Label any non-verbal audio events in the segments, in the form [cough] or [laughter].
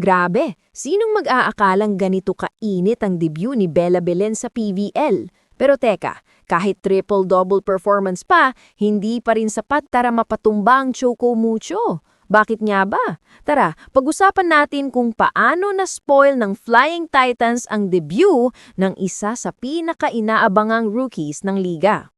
Grabe, sinong mag-aakalang ganito kainit ang debut ni Bella Belen sa PVL? Pero teka, kahit triple-double performance pa, hindi pa rin sapat para mapatumba ang Choco Mucho. Bakit nga ba? Tara, pag-usapan natin kung paano na-spoil ng Flying Titans ang debut ng isa sa pinaka-inaabangang rookies ng liga.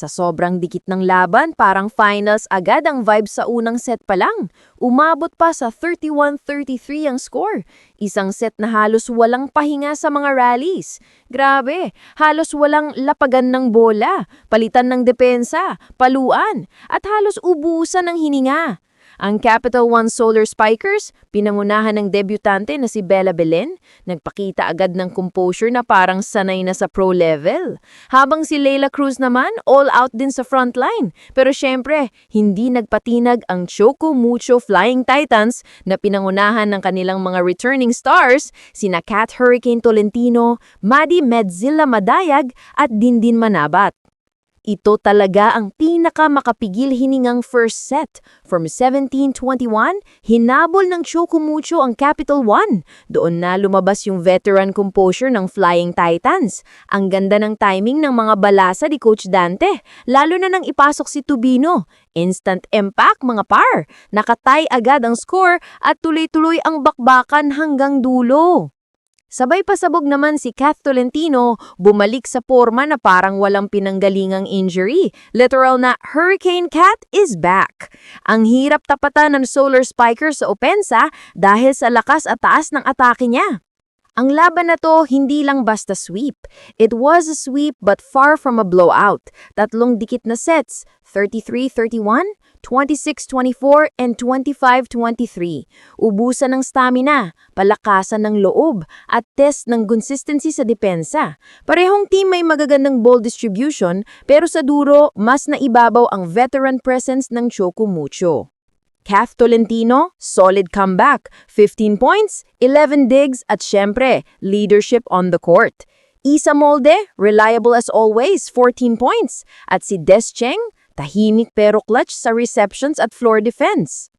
Sa sobrang dikit ng laban, parang finals agad ang vibe sa unang set pa lang. Umabot pa sa 31-33 ang score. Isang set na halos walang pahinga sa mga rallies. Grabe, halos walang lapagan ng bola, palitan ng depensa, paluan, at halos ubusan ng hininga. Ang Capital One Solar Spikers, pinangunahan ng debutante na si Bella Belen, nagpakita agad ng composure na parang sanay na sa pro level. Habang si Leila Cruz naman, all out din sa frontline. Pero syempre, hindi nagpatinag ang Choco Mucho Flying Titans na pinangunahan ng kanilang mga returning stars, sina Cat Hurricane Tolentino, Maddie Medzilla Madayag at Dindin Manabat. Ito talaga ang pinaka-makapigil hiningang first set. From 17-21, hinabol ng Chocomucho ang Capital One. Doon na lumabas yung veteran composure ng Flying Titans. Ang ganda ng timing ng mga balasa ni Coach Dante, lalo na nang ipasok si Tubino. Instant impact mga par. Nakatay agad ang score at tuloy-tuloy ang bakbakan hanggang dulo. Sabay pasabog naman si Kath Tolentino, bumalik sa forma na parang walang pinanggalingang injury. Literal na Hurricane Cat is back. Ang hirap tapatan ng Solar Spiker sa opensa dahil sa lakas at taas ng atake niya. Ang laban na to hindi lang basta sweep. It was a sweep but far from a blowout. Tatlong dikit na sets, 33-31, 26-24, and 25-23. Ubusan ng stamina, palakasan ng loob, at test ng consistency sa depensa. Parehong team may magagandang ball distribution, pero sa duro, mas naibabaw ang veteran presence ng Choco Mucho. Kath Tolentino, solid comeback, 15 points, 11 digs at syempre, leadership on the court. Isa Molde, reliable as always, 14 points. At si Des Cheng, tahimik pero clutch sa receptions at floor defense.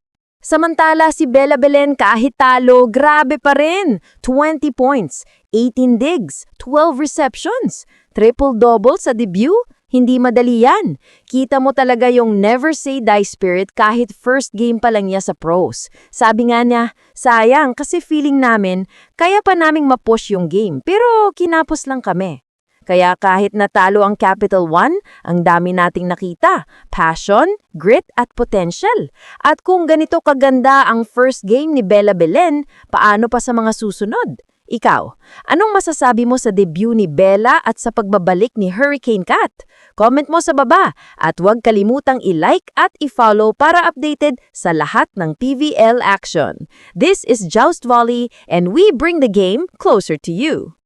Samantala si Bella Belen kahit talo, grabe pa rin. 20 points, 18 digs, 12 receptions. Triple-double sa debut? Hindi madali yan. Kita mo talaga yung never say die spirit kahit first game pa lang niya sa pros. Sabi nga niya, sayang kasi feeling namin, kaya pa naming mapush yung game, pero kinapos lang kami. Kaya kahit natalo ang Capital One, ang dami nating nakita, passion, grit at potential. At kung ganito kaganda ang first game ni Bella Belen, paano pa sa mga susunod? Ikaw, anong masasabi mo sa debut ni Bella at sa pagbabalik ni Hurricane Cat? Comment mo sa baba at huwag kalimutang i-like at i-follow para updated sa lahat ng PVL action. This is Joust Volley and we bring the game closer to you.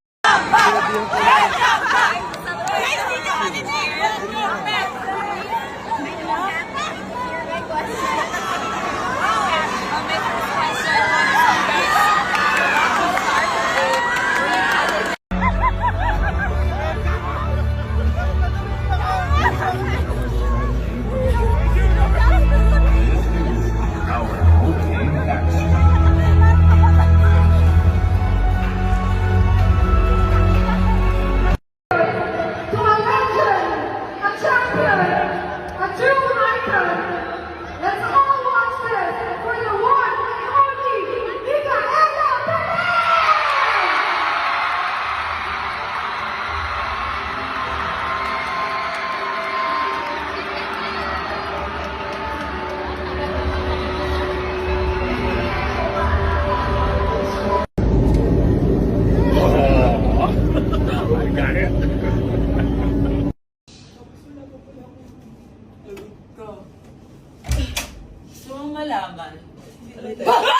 Mong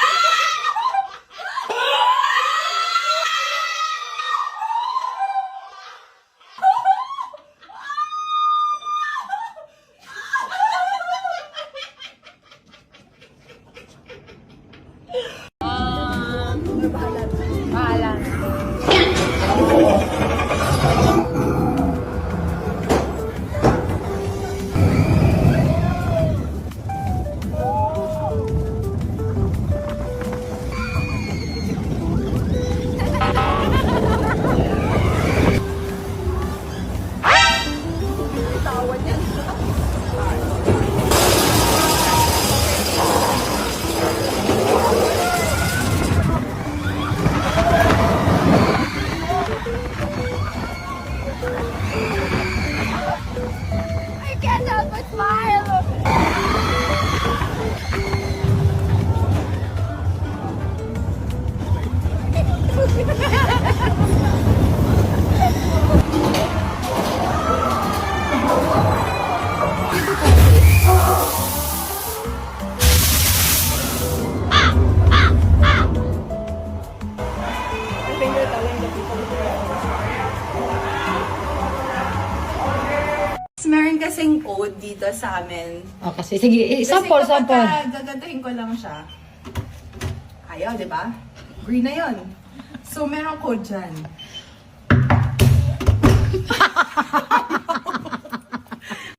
can't help but smile. kasing code dito sa amin. Oh, kasi sige, eh, sample, kasi sample. Kasi gagandahin ko lang siya. Ayaw, di ba? Green na yon. So, meron code dyan. [laughs]